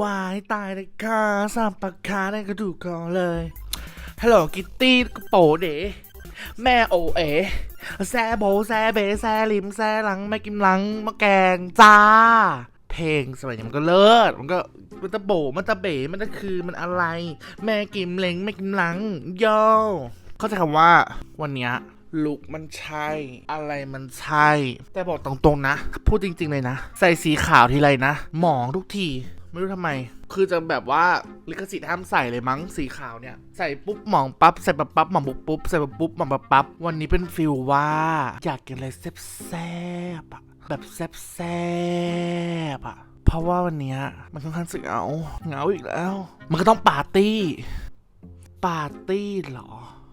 วายตายเลยค่ะสามปากคาในกระดูกคอเลยฮัลโหลกิตตี้กระโปเดแม่โอเอแซโบแซเบแซลิมแซหลังไม่กิมหลังมะแกงจ้า เพลงสมัยนี้มันก็เลิศมันก็มันจะโบมันจะเบ๋มันจะคือมันอะไร แม่กิมเล้งแม่กิมหลังโยเข้าใจคำว่าวันเนี้ยลุกมันใช่ อะไรมันใช่ แต่บอกตรงๆนะ พูดจริง ๆ เลยนะ ใส่สีขาวทีไรนะ หมองทุกที ไม่รู้ทำไม คือจะแบบว่าลิขสิทธิ์ห้ามใส่เลยมั้งสีขาวเนี่ย ใส่ปุ๊บหมองปั๊บใส่ปั๊บปั๊บหมองปุ๊บปุ๊บใส่ปั๊บปุ๊บหมองปั๊บปั๊บวันนี้เป็นฟิลว่า อยากกินอะไรแซ่บๆอะแบบแซ่บๆอะเพราะว่าวันเนี้ยมันค่อนข้างสึกเหงาเหงาอีกแล้ว มันก็ต้องปาร์ตี้ ปาร์ตี้เหรอฮะ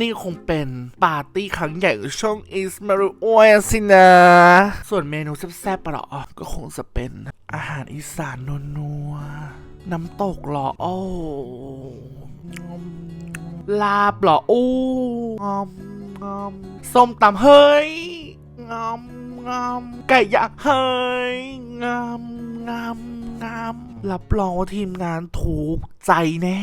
นี่คงเป็นปาร์ตี้ครั้งใหญ่ของช่องอิสมารุโอยสินะ ส่วนเมนูแซ่บๆปะหรอก็คงจะเป็นอาหารอีสานนัวๆน้ำตกเหรอโอ้ลาบเหรอโอ้งอมงอมส้มตำเฮ้ยงอมงอมไก่ย่างเฮ้ยงอมงอมงอมรับรองว่าทีมงานถูกใจแน่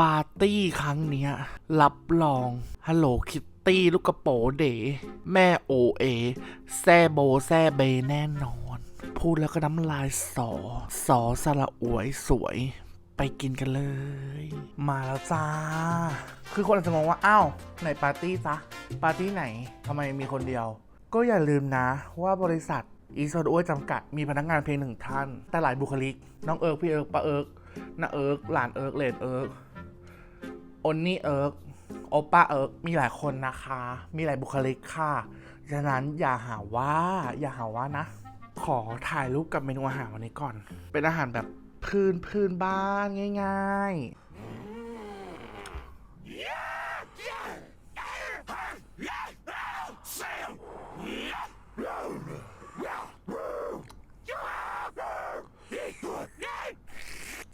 ปาร์ตี้ครั้งเนี้ยรับรองฮัลโหลคิตตี้ลูกกระโปเด๋แม่โอเอแซโบแซเบแน่นอน พูดแล้วก็น้ำลายสอ สอสระอวยสวย ไปกินกันเลย มาแล้วจ้า คือคนอาจจะมองว่า อ้าว ไหนปาร์ตี้จ๊ะปาร์ตี้ไหนทำไมมีคนเดียว ก็อย่าลืมนะว่าบริษัทอีสโดอ้วยจำกัดมีพนักงานเพียงหนึ่งท่าน แต่หลายบุคลิก น้องเอิร์กพี่เอิร์กป้าเอิร์กน้าเอิร์กหลานเอิร์กเลดเอิร์ก อนนี่เอิร์กโอป้าเอิร์กมีหลายคนนะคะ มีหลายบุคลิกค่ะฉะนั้นอย่าหาว่า อย่าหาว่านะ ขอถ่ายรูปกับเมนูอาหารวันนี้ก่อน เป็นอาหารแบบพื้นพื้นบ้านง่าย ๆ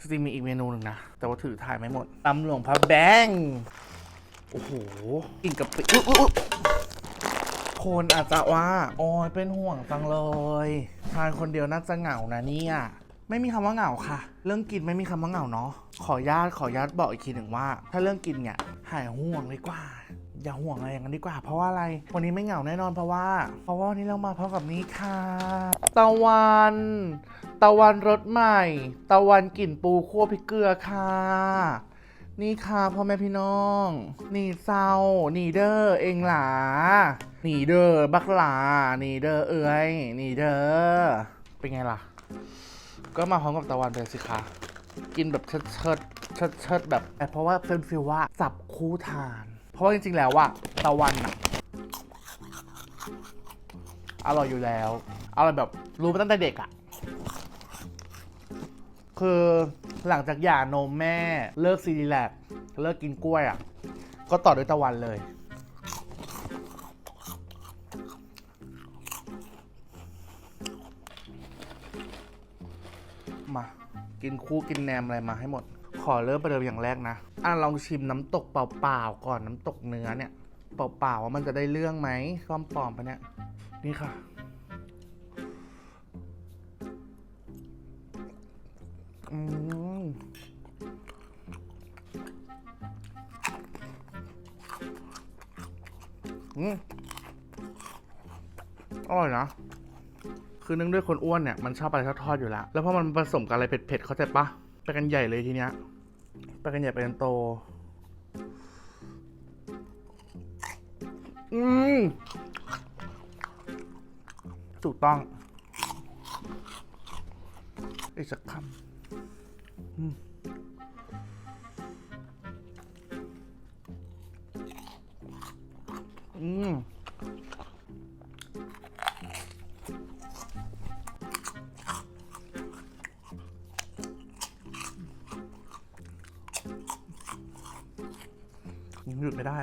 จริงๆมีอีกเมนูหนึ่งนะ แต่ว่าถือถ่ายไม่หมดตำหลวงพระแบงโอ้โหกินกับปิอุ๊ยอุ๊ยอุ๊ยคนอาจจะว่าโอ้ยเป็นห่วงจังเลยทานคนเดียวน่าจะเหงานะเนี่ยไม่มีคำว่าเหงาค่ะ เรื่องกินไม่มีคำว่าเหงาเนาะ ขอญาตขอญาตบอกอีกทีหนึ่งว่า ถ้าเรื่องกินเนี่ยหายห่วงดีกว่า อย่าห่วงอะไรอย่างนั้นดีกว่า เพราะว่าอะไร วันนี้ไม่เหงาแน่นอนเพราะว่า เพราะว่าวันนี้เรามาพร้อมกับนี้ค่ะ ตะวัน ตะวันรสใหม่ ตะวันกลิ่นปูคั่วพริกเกลือค่ะ นี่ค่ะพ่อแม่พี่น้อง นี่เศร้านี่เด้อเองหลานี่เด้อบักหลานี่เด้อเอ้ยนี่เด้อเป็นไงล่ะ ก็มาพร้อมกับตะวันเลยสิคะกินแบบเชิดเชิดเชิดเชิดแบบเพราะว่าเป็นฟีลว่าจับคู่ทาน เพราะว่าจริงๆแล้วว่าตะวันอะอร่อยอยู่แล้วอร่อยแบบรู้มาตั้งแต่เด็กอะ คือหลังจากหย่านมแม่เลิกซีรีแลกเลิกกินกล้วยอะ ก็ต่อด้วยตะวันเลย มา กินคู่กินแหนมอะไรมาให้หมด ขอเริ่มประเดิมอย่างแรกนะ อะลองชิมน้ำตกเปล่าๆก่อนน้ำตกเนื้อเนี่ย เปล่าๆว่ามันจะได้เรื่องไหมความปลอมปะเนี่ย นี่ค่ะ อืมอืมอร่อยนะ คือเนื่องด้วยคนอ้วนเนี่ย มันชอบอะไรทอดๆอยู่แล้ว แล้วพอมันผสมกับอะไรเผ็ดๆ เข้าใจปะไปกันใหญ่เลยทีเนี้ย ไปกันใหญ่ไปกันโต อืมถูกต้อง อีกสักคำ อืมยังหยุดไม่ได้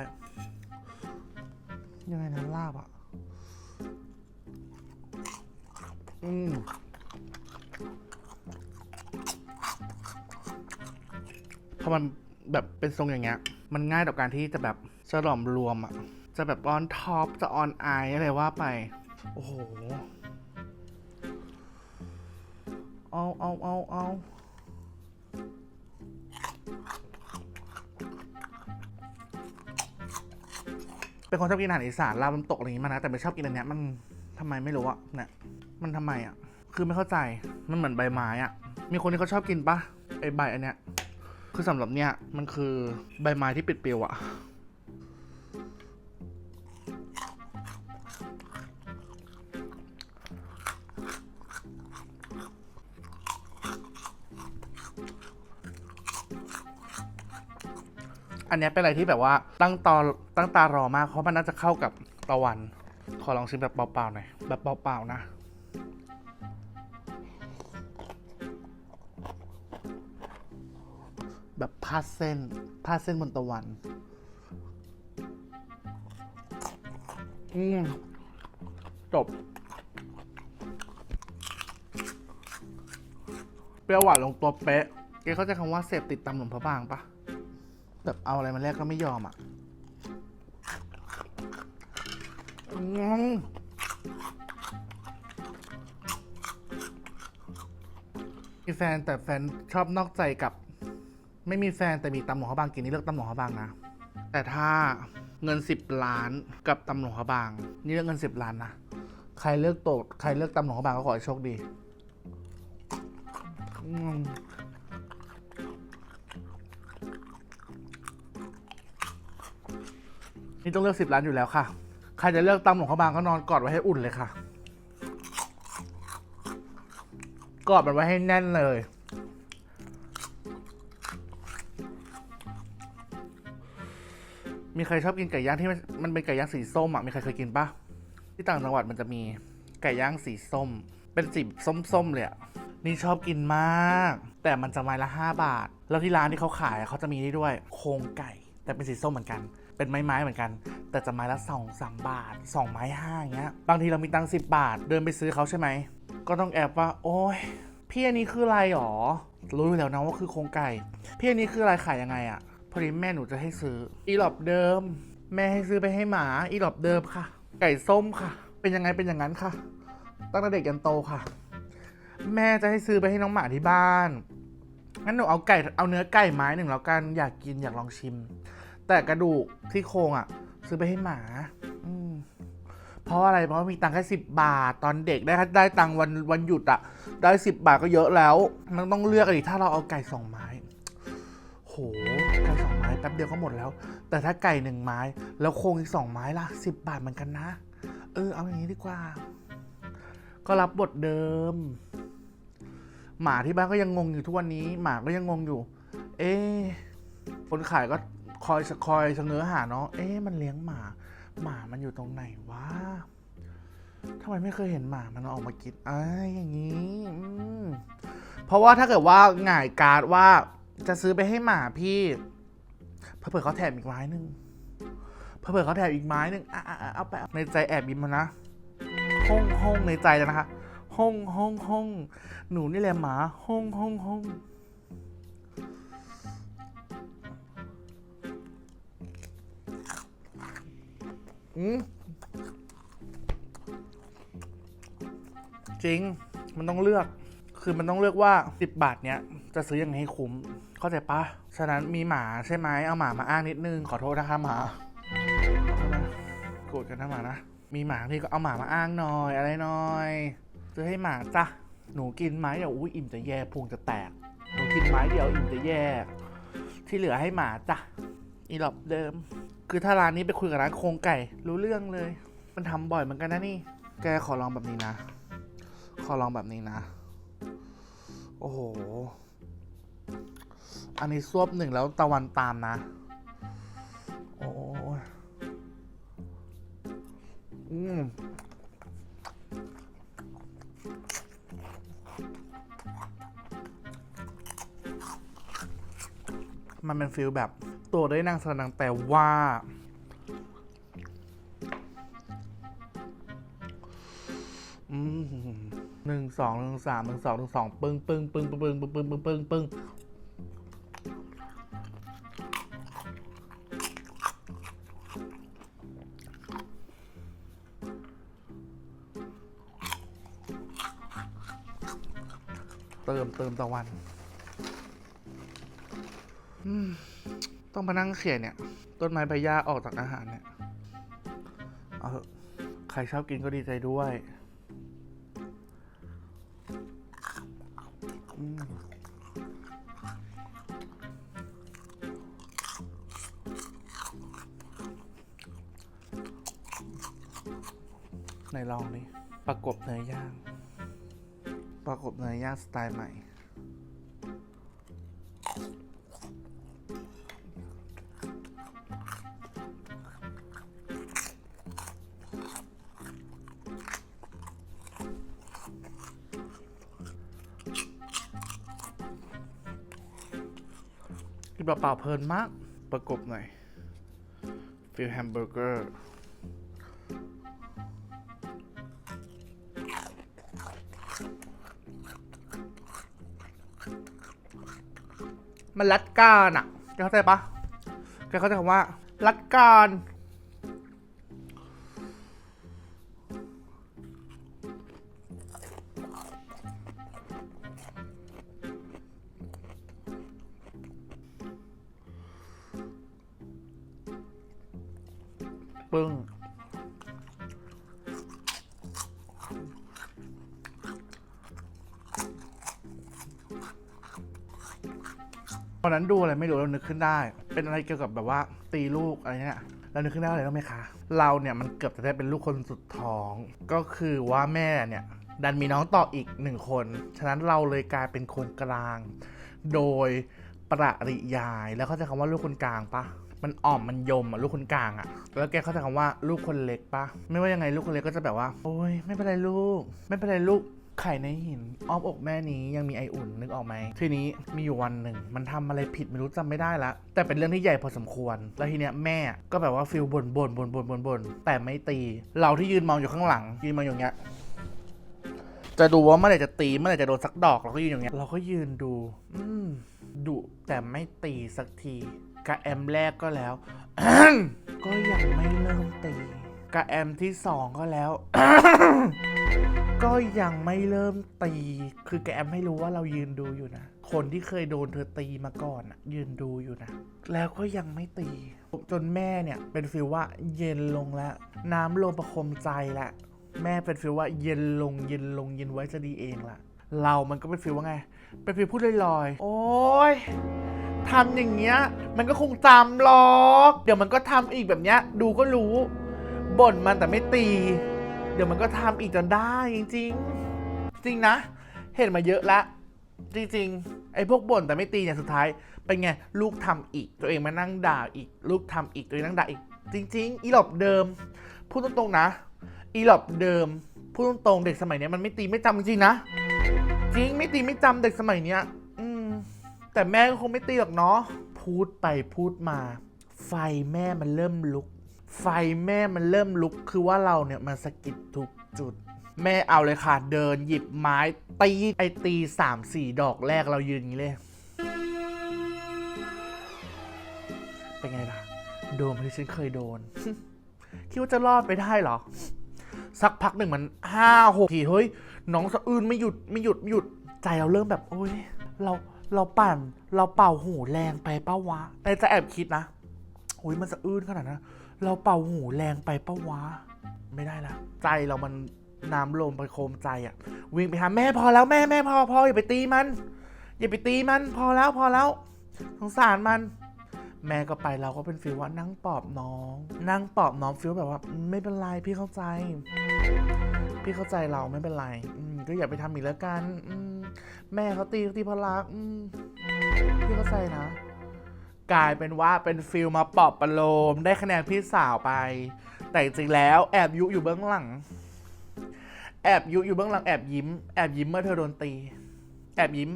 อมันแบบเป็นทรงอย่างเงี้ย มันง่ายต่อการที่จะแบบจะหลอมรวมอะจะแบบออนท็อปจะออนไออะไรว่าไป โอ้โห เอาเอาเอาเอาเป็นคนชอบกินอาหารอีสานลาบน้ำตกอะไรอย่างงี้มานะ แต่ไม่ชอบกินอันเนี้ยมันทำไมไม่รู้อะเนี่ย มันทำไมอะคือไม่เข้าใจ มันเหมือนใบไม้อะมีคนที่เขาชอบกินปะไอใบอันเนี้ย คือสำหรับเนี่ยมันคือใบไม้ที่ปิดเปลิวอะอันนี้เป็นอะไรที่แบบว่าตั้งตอตั้งตารอมากเพราะมันน่าจะเข้ากับตะวัน ขอลองชิมแบบเปล่าๆหน่อยแบบเปล่าๆนะาดเส้นพาดเส้นบนตะวัน อืมจบ เปรี้ยวหวานลงตัวเป๊ะแกเข้าใจคำว่าเสพติดตำหลวงพระบางปะแบบเอาอะไรมาแลกก็ไม่ยอมอะอืมมีแฟนแต่แฟนชอบนอกใจกับ ไม่มีแฟนแต่มีตำหลวงพระบางกินนี่เลือกตำหลวงพระบางนะ แต่ถ้าเงินสิบล้านกับตำหลวงพระบาง นี่เลือกเงินสิบล้านนะ ใครเลือกโตดใครเลือกตำหลวงพระบางก็ขอให้โชคดีนี่ต้องเลือกสิบล้านอยู่แล้วค่ะ ใครจะเลือกตำหลวงพระบางก็นอนกอดไว้ให้อุ่นเลยค่ะ กอดมันไว้ให้แน่นเลย มีใครชอบกินไก่ย่างที่มันมันเป็นไก่ย่างสีส้มอะมีใครเคยกินปะที่ต่างจังหวัดมันจะมีไก่ย่างสีส้ม เป็นสีส้มๆเลยอะนี่ชอบกินมาก แต่มันจะไม้ละ 5 บาท แล้วที่ร้านที่เขาขายเขาจะมีนี่ด้วย โครงไก่ แต่เป็นสีส้มเหมือนกัน เป็นไม้ๆเหมือนกัน แต่จะไม้ละ2อสามบาท 2 ไม้ห้าอย่างเงี้ย บางทีเรามีตังค์สิบาท เดินไปซื้อเขาใช่ไหม ก็ต้องแอบว่า โอ้ยพี่อันนี้คืออะไรหรอ รู้อยู่แล้วนะว่าคือโครงไก่ พี่อันนี้คืออะไรขายยังไงอะ อดีแม่หนูจะให้ซื้อ อีหลอบเดิม แม่ให้ซื้อไปให้หมา อีหลอบเดิมค่ะ ไก่ส้มค่ะ เป็นยังไงเป็นอย่างนั้นค่ะ ตั้งแต่เด็กยันโตค่ะ แม่จะให้ซื้อไปให้น้องหมาที่บ้านงั้นหนูเอาไก่เอาเนื้อไก่ไม้หนึ่งแล้วกันอยากกินอยากลองชิม แต่กระดูกที่โครงอะ ซื้อไปให้หมา อืมเพราะอะไรเพราะมีตังค์แค่สิบบาทตอนเด็กได้ได้ตังค์วันวันหยุดอะ ได้สิบบาทก็เยอะแล้ว มันต้องเลือกอีกถ้าเราเอาไก่สองไม้ โห ป๊บเดียวก็หมดแล้ว แต่ถ้าไก่หนึ่งไม้ แล้วโครงอีกสองไม้ล่ะสิบบาทเหมือนกันนะ เออ เอาอย่างนี้ดีกว่า ก็รับบทเดิม หมาที่บ้านก็ยังงงอยู่ทุกวันนี้ หมาก็ยังงงอยู่ เอ๊คนขายก็คอยคอยเง้อหาเนาะเอ๊ะมันเลี้ยงหมา หมามันอยู่ตรงไหนวะทำไมไม่เคยเห็นหมามันออกมากินอ้ายอย่างนี้เพราะว่าถ้าเกิดว่าหง่ายการ์ดว่าจะซื้อไปให้หมาพี่ เผื่อเขาแถมอีกไม้หนึ่งเผื่อเขาแถมอีกไม้หนึ่งอะอะอะเอาไปในใจแอบยิ้มานะห้องห้องในใจแล้วนะคะห้องห้องห้องหนูนี่แหละหมาห้องห้องห้องอืมจริง มันต้องเลือก คือมันต้องเลือกว่า 10 บาทเนี้ย จะซื้อยังไงให้คุ้ม เข้าใจปะฉะนั้นมีหมาใช่ไหมเอาหมามาอ้างนิดนึงขอโทษนะคะหมาโกรธกันนะหมานะมีหมาที่ก็เอาหมามาอ้างหน่อยอะไรหน่อยซื้อให้หมาจ้ะหนูกินไม้เดี๋ยวอุ้ยอิ่มจะแย่พุงจะแตกหนูกินไม้เดียวอิ่มจะแย่ ที่เหลือให้หมาจ้ะอีหลอบเดิม คือถ้าร้านนี้ไปคุยกับร้านโครงไก่ รู้เรื่องเลย มันทำบ่อยเหมือนกันนะนี่ แกขอลองแบบนี้นะ ขอลองแบบนี้นะ โอ้โห อันนี้ซวบหนึ่งแล้วตะวันตามนะ โอ้ยอืมมันเป็นฟิลแบบตัวได้นางแสดงแต่ว่า หนึ่งสองหนึ่งสามหนึ่งสองหนึ่งสองปึ้งปึ้งปึ้งปึ้งปึ้งปึ้งปึ้งปึ้งปึ้ง เติมเติมตะวันต้องมานั่งเขี่ยเนี่ย ต้นไม้ใบหญ้าออกจากอาหารเนี่ยเอาเถอใครชอบกินก็ดีใจด้วยอืมไหนลองดิประกบเนยย่าง ประกบเนยย่างสไตล์ใหม่ กินเปล่าๆเพลินมาก ประกบหน่อยฟิลแฮมเบอร์เกอร์ มันรัดการอะแกเข้าใจปะแกเข้าใจคำว่ารัดการ นึกขึ้นได้ เป็นอะไรเกี่ยวกับแบบว่าตีลูกอะไรเนี่ยเรานึกขึ้นได้อะไรรู้ไหมคะ เราเนี่ยมันเกือบจะได้เป็นลูกคนสุดท้อง ก็คือว่าแม่เนี่ยดันมีน้องต่ออีกหนึ่งคน ฉะนั้นเราเลยกลายเป็นคนกลาง โดยประริยายแล้วเข้าใจคำว่าลูกคนกลางปะมันอ่อมมันยมอะลูกคนกลางอะ แล้วแกเข้าใจคำว่าลูกคนเล็กปะไม่ว่ายังไงลูกคนเล็กก็จะแบบว่า โอ้ยไม่เป็นไรลูก ไม่เป็นไรลูก ไข่ในหินอ้อมอกแม่นี้ยังมีไออุ่นนึกออกไหมทีนี้มีอยู่วันหนึ่ง มันทำอะไรผิดไม่รู้จำไม่ได้ละ แต่เป็นเรื่องที่ใหญ่พอสมควร แล้วทีเนี้ยแม่ก็แบบว่าฟิลบ่นบ่นบ่นบ่นบ่นบ่นแต่ไม่ตี เราที่ยืนมองอยู่ข้างหลัง ยืนมองอยู่อย่างเงี้ยจะดูว่าเมื่อไหร่จะตีเมื่อไหร่จะโดนสักดอกเราก็ยืนอย่างเงี้ยเราก็ยืนดู อืมดุแต่ไม่ตีสักทีกะแอมแรกก็แล้ว ก็ยังไม่เริ่มตีกะแอมที่สองก็แล้ว ก็ยังไม่เริ่มตี คือแกแอมให้รู้ว่าเรายืนดูอยู่นะ คนที่เคยโดนเธอตีมาก่อนอะยืนดูอยู่นะ แล้วก็ยังไม่ตี จนแม่เนี่ยเป็นฟีลว่าเย็นลงแล้ว น้ำลงประคมใจแล้วแม่เป็นฟีลว่าเย็นลงเย็นลงเย็นไว้จะดีเองล่ะเรามันก็เป็นฟีลว่าไง เป็นฟีลพูดลอยๆ โอ๊ยทำอย่างเงี้ย มันก็คงจำหรอก เดี๋ยวมันก็ทำอีกแบบเนี้ย ดูก็รู้ บ่นมันแต่ไม่ตี เดี๋ยวมันก็ทำอีกจนได้จริง ๆ จริงนะ เห็นมาเยอะละ จริงๆ ไอ้พวกบ่นแต่ไม่ตีเนี่ยสุดท้าย เป็นไง ลูกทำอีก ตัวเองมานั่งด่าอีก ลูกทำอีกตัวเองนั่งด่าอีก จริง ๆ อีหลอบเดิม พูดตรงๆนะ อีหลอบเดิม พูดตรงๆ เด็กสมัยนี้มันไม่ตีไม่จำจริงนะ จริงไม่ตีไม่จำเด็กสมัยเนี้ยอืมแต่แม่ก็คงไม่ตีหรอกเนาะ พูดไปพูดมา ไฟแม่มันเริ่มลุก ไฟแม่มันเริ่มลุกคือว่าเราเนี่ยมันสะกิดทุกจุด แม่เอาเลยค่ะเดินหยิบไม้ตีไอตีสามสี่ดอกแรกเรายืนอย่างนี้เลย เป็นไงล่ะ โดนที่ฉันเคยโดน คิดว่าจะรอดไปได้เหรอ สักพักหนึ่งมันห้าหกทีเฮ้ยน้องสะอื้นไม่หยุดไม่หยุดไม่หยุดใจเราเริ่มแบบ โอ้ยเราเราปั่นเราเป่าหูแรงไปเป้าวะแต่จะแอบคิดนะโอ้ยมันสะอื้นขนาดนั้น เราเป่าหูแรงไปป้าวะ ไม่ได้ละใจเรามันน้ำลมไปโคมใจอะวิ่งไปหาแม่พอแล้วแม่แม่พอพออย่าไปตีมัน อย่าไปตีมันพอแล้วพอแล้วสงสารมัน แม่ก็ไปเราก็เป็นฟีลว่านั่งปลอบน้อง นั่งปลอบน้องฟีลแบบว่า ไม่เป็นไรพี่เข้าใจ พี่เข้าใจเราไม่เป็นไรอืก็อย่าไปทำอีกแล้วกันอืแม่เขาตีเขาตีเพราะรักอืพี่เข้าใจนะ กลายเป็นว่าเป็นฟิลมาปอบประโลม ได้คะแนนพี่สาวไป แต่จริงๆแล้วแอบยุอยู่เบื้องหลัง แอบยุอยู่เบื้องหลังแอบยิ้ม แอบยิ้มเมื่อเธอโดนตี แอบยิ้ม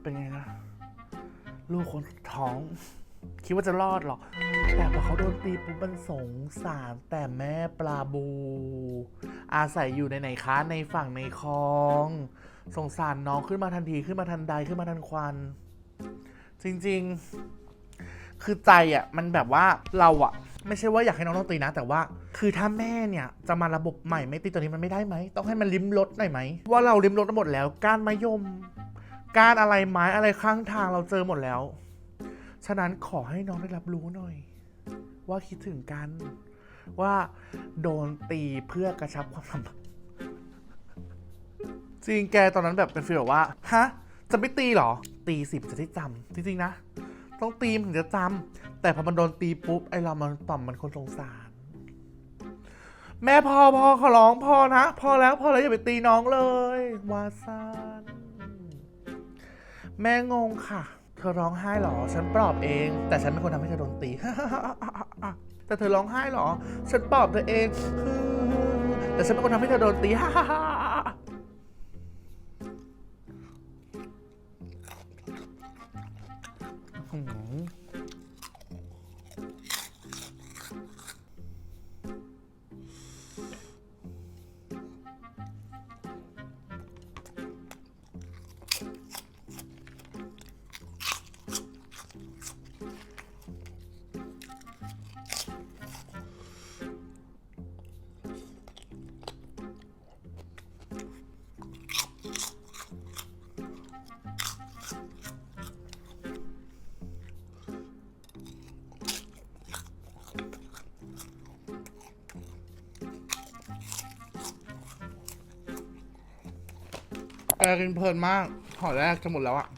เป็นไงนะลูกคนท้อง คิดว่าจะรอดหรอก แต่พอเขาโดนตีปุ๊บมันสงสารแต่แม่ปลาบู อาศัยอยู่ในไหนคะในฝั่งในคลอง สงสารน้องขึ้นมาทันทีขึ้นมาทันใดขึ้นมาทันควัน จริงๆ คือใจอะมันแบบว่าเราอะ ไม่ใช่ว่าอยากให้น้องต้องตีนะ แต่ว่า คือถ้าแม่เนี่ยจะมาระบบใหม่ไม่ตีตัวนี้มันไม่ได้ไหม ต้องให้มันลิ้มรสหน่อยไหม ว่าเราลิ้มรสหมดแล้วก้านมะยมก้านอะไรไม้อะไรข้างทางเราเจอหมดแล้ว ฉะนั้นขอให้น้องได้รับรู้หน่อย ว่าคิดถึงกันว่าโดนตีเพื่อกระชับความสัมพันธ์จริงแกตอนนั้นแบบเป็นฟีลแบบว่าฮะจะไม่ตีหรอ ตีสิบจะได้จำจริงๆนะ ต้องตีมันถึงจะจำแต่พอมันโดนตีปุ๊บไอเรามันต่อมมันคนสงสาร แม่พอพอขอร้องพอนะ พอแล้วพอแล้วอย่าไปตีน้องเลย วาซานแม่งงค่ะ เธอร้องไห้เหรอ ฉันปลอบเอง แต่ฉันเป็นคนทำให้เธอโดนตี แต่เธอร้องไห้เหรอ ฉันปลอบเธอเองแต่ฉันเป็นคนทำให้เธอโดนตีหื แกกินเพลินมากห่อแรกจะหมดแล้วอะ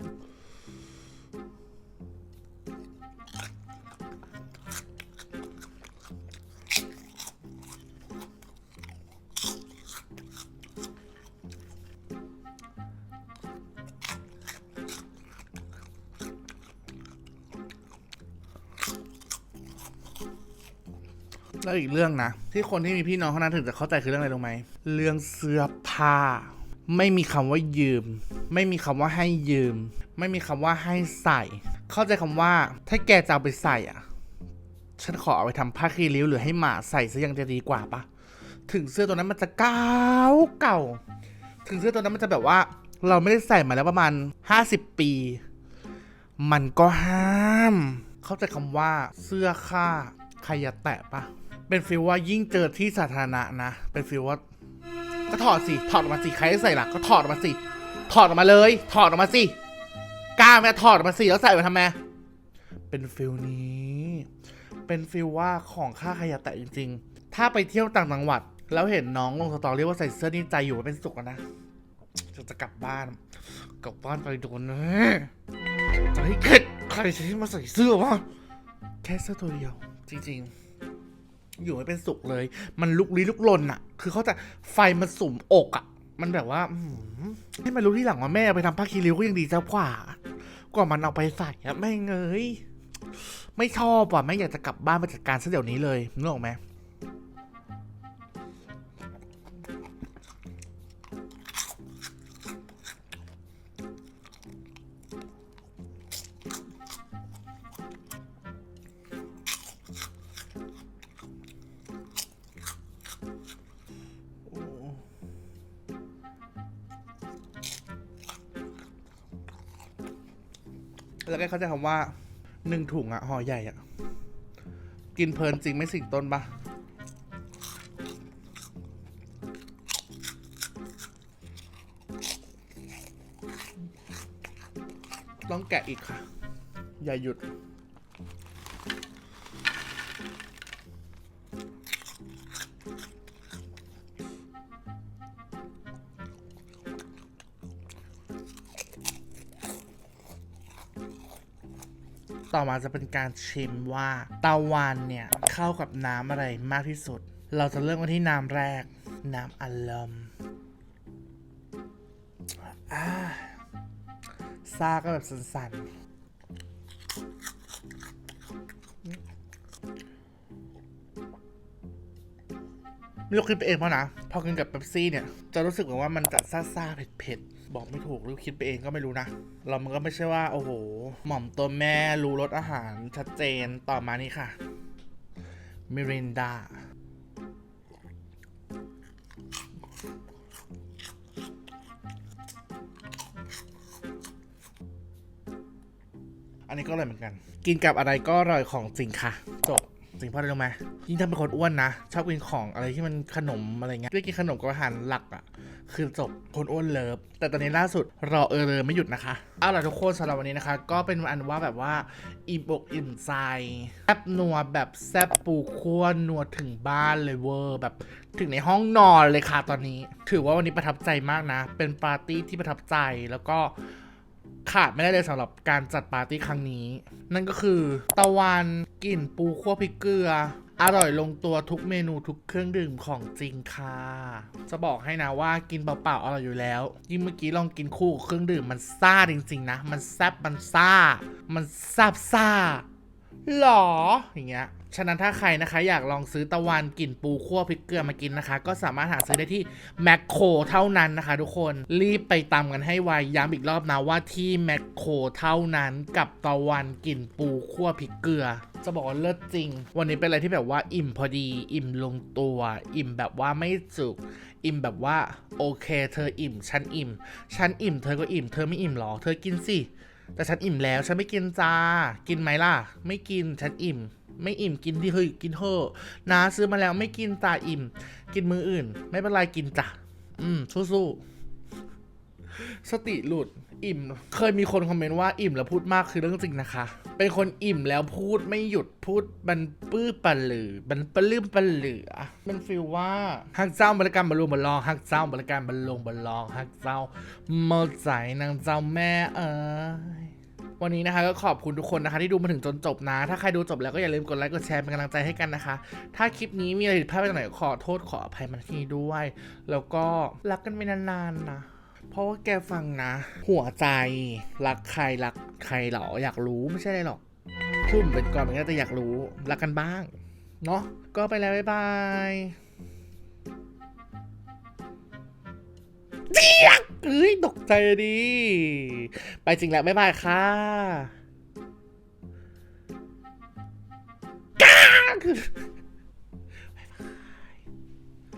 แล้วอีกเรื่องนะ ที่คนที่มีพี่น้องเท่านั้นถึงจะเข้าใจคือเรื่องอะไรรู้ไหม เรื่องเสื้อผ้า ไม่มีคำว่ายืม ไม่มีคำว่าให้ยืม ไม่มีคำว่าให้ใส่ เข้าใจคำว่า ถ้าแกจะเอาไปใส่อะ ฉันขอเอาไปทำผ้าคีริ้วหรือให้หมาใส่ซะยังจะดีกว่าปะถึงเสื้อตัวนั้นมันจะเก่าเก่า ถึงเสื้อตัวนั้นมันจะแบบว่า เราไม่ได้ใส่มาแล้วประมาณ 50 ปี มันก็ห้าม เข้าใจคำว่า เสื้อค่าใครอย่าแตะปะเป็นฟีลว่ายิ่งเจอที่สาธารณะนะ เป็นฟีลว่า ก็ถอดสิ ถอดออกมาสิ ใครให้ใส่ล่ะก็ถอดออกมาสิ ถอดออกมาเลย ถอดออกมาสิ กล้าไหมถอดออกมาสิ แล้วใส่มาทำไม เป็นฟิลนี้ เป็นฟิลว่าของค่าขยะแตะจริง ๆ ถ้าไปเที่ยวต่างจังหวัด แล้วเห็นน้องลงสตอรี่ว่าใส่เสื้อนี่ใจอยู่เป็นสุขนะ จะจะกลับบ้าน กลับบ้านไปโดนนะจะให้เข็ดใครจะให้มาใส่เสื้อวะ แค่เสื้อตัวเดียว จริง ๆ อยู่ไม่เป็นสุขเลย มันลุกลี้ลุกลนอะคือเขาจะไฟมันสุ่มอกอะมันแบบว่าให้มันรู้ที่หลังว่าแม่ไปทำผ้าคีริ้วก็ยังดีเจ้ากว่า กว่ามันเอาไปใส่อะไม่เงยไม่ชอบว่ะแม่อยากจะกลับบ้านมาจัดการซะเดี๋ยวนี้เลยนึกออกไหมาใจะคำว่าหนึ่งถุงอะห่อใหญ่อะกินเพลินจริงไม่สิ่งต้นปะต้องแกะอีกค่ะ อย่าหยุด ต่อมาจะเป็นการชิมว่าตะวันเนี่ยเข้ากับน้ำอะไรมากที่สุด เราจะเริ่มกันที่น้ำแรก น้ำอัลลมอาซาก็แบบสั่นๆไม่รู้คิดไปเองเพราะนะ พอกินกับเป๊ปซี่เนี่ย จะรู้สึกเหมือนว่ามันจะซ่าๆเผ็ดๆ บอกไม่ถูกหรือคิดไปเองก็ไม่รู้นะ เรามันก็ไม่ใช่ว่าโอ้โห หม่อมตัวแม่รู้รสอาหารชัดเจนต่อมานี่ค่ะมิรินดาอันนี้ก็อร่อยเหมือนกัน กินกับอะไรก็อร่อยของจริงค่ะ จบ จริงพราะอรรู้ไหมยิ่งถ้าเป็นคนอ้วนนะ ชอบกินของอะไรที่มันขนมอะไรเงี้ยด้วยกินขนมกับอาหารหลักอะคือจบคนอ้วนเลิฟ แต่ตอนนี้ล่าสุดรอเออเลยไม่หยุดนะคะ เอาล่ะทุกคนสำหรับวันนี้นะคะ ก็เป็นอันว่าแบบว่าอิ่มอกอิ่มใจแซบนัวแบบแซบปูคั่วนัวถึงบ้านเลยเวอร์แบบถึงในห้องนอนเลยค่ะตอนนี้ ถือว่าวันนี้ประทับใจมากนะ เป็นปาร์ตี้ที่ประทับใจแล้วก็ขาดไม่ได้เลยสำหรับการจัดปาร์ตี้ครั้งนี้ นั่นก็คือตะวัน กลิ่นปูคั่วพริกเกลือ อร่อยลงตัวทุกเมนูทุกเครื่องดื่มของจริงค่ะ จะบอกให้นะว่ากินเปล่าๆอร่อยอยู่แล้ว ยิ่งเมื่อกี้ลองกินคู่กับเครื่องดื่มมันซ่าจริงๆนะ มันแซบมันซ่า มันซาบซ่าหรออย่างเงี้ย ฉะนั้นถ้าใครนะคะอยากลองซื้อตะวันกลิ่นปูคั่วพริกเกลือมากินนะคะ ก็สามารถหาซื้อได้ที่แมคโครเท่านั้นนะคะ ทุกคนรีบไปตามกันให้ไวย้ำอีกรอบนะว่าที่แมคโครเท่านั้นกับตะวันกลิ่นปูคั่วพริกเกลือจะบอกว่าเลิศจริง วันนี้เป็นอะไรที่แบบว่าอิ่มพอดี อิ่มลงตัว อิ่มแบบว่าไม่จุก อิ่มแบบว่าโอเค เธออิ่ม ฉันอิ่ม ฉันอิ่ม เธอก็อิ่ม เธอไม่อิ่มหรอ เธอกินสิ แต่ฉันอิ่มแล้ว ฉันไม่กินจ้า กินไหมล่ะ ไม่กิน ฉันอิ่ม ไม่อิ่มกินที่เฮ้ยกินเถอะนาซื้อมาแล้วไม่กินจ้าอิ่ม กินมืออื่น ไม่เป็นไรกินจ้ะอืมสู้ๆสติหลุด อิ่ม เคยมีคนคอมเมนต์ว่าอิ่มแล้วพูดมากคือเรื่องจริงนะคะ เป็นคนอิ่มแล้วพูดไม่หยุดพูดมันปื้อปันหรือมันปลื้มปันเหลือมันฟีลว่าฮักเจ้าบริการบรรลุบรรลองฮักเจ้าบริการบรรลงบรรลองฮักเจ้าเมื่อใจนางเจ้าแม่เอ๋ยวันนี้นะคะก็ขอบคุณทุกคนนะคะที่ดูมาถึงจนจบนะ ถ้าใครดูจบแล้วก็อย่าลืมกดไลค์กดแชร์เป็นกำลังใจให้กันนะคะ ถ้าคลิปนี้มีอะไรผิดพลาดไปตรงไหนขอโทษขออภัยมาที่ด้วย แล้วก็รักกันไปนานๆนะ ราะว่าแกฟังนะ หัวใจรักใครรักใครหรออยากรู้ไม่ใช่ไรหรอกพูดเหมือนเป็นก่อนเหมือนกันแต่อยากรู้รักกันบ้าง เนาะก็ไปแล้ว บ๊ายบายเจี๊ยกเอ้ยตกใจดิไปจริงแล้ว บ๊ายบายค่ะก้า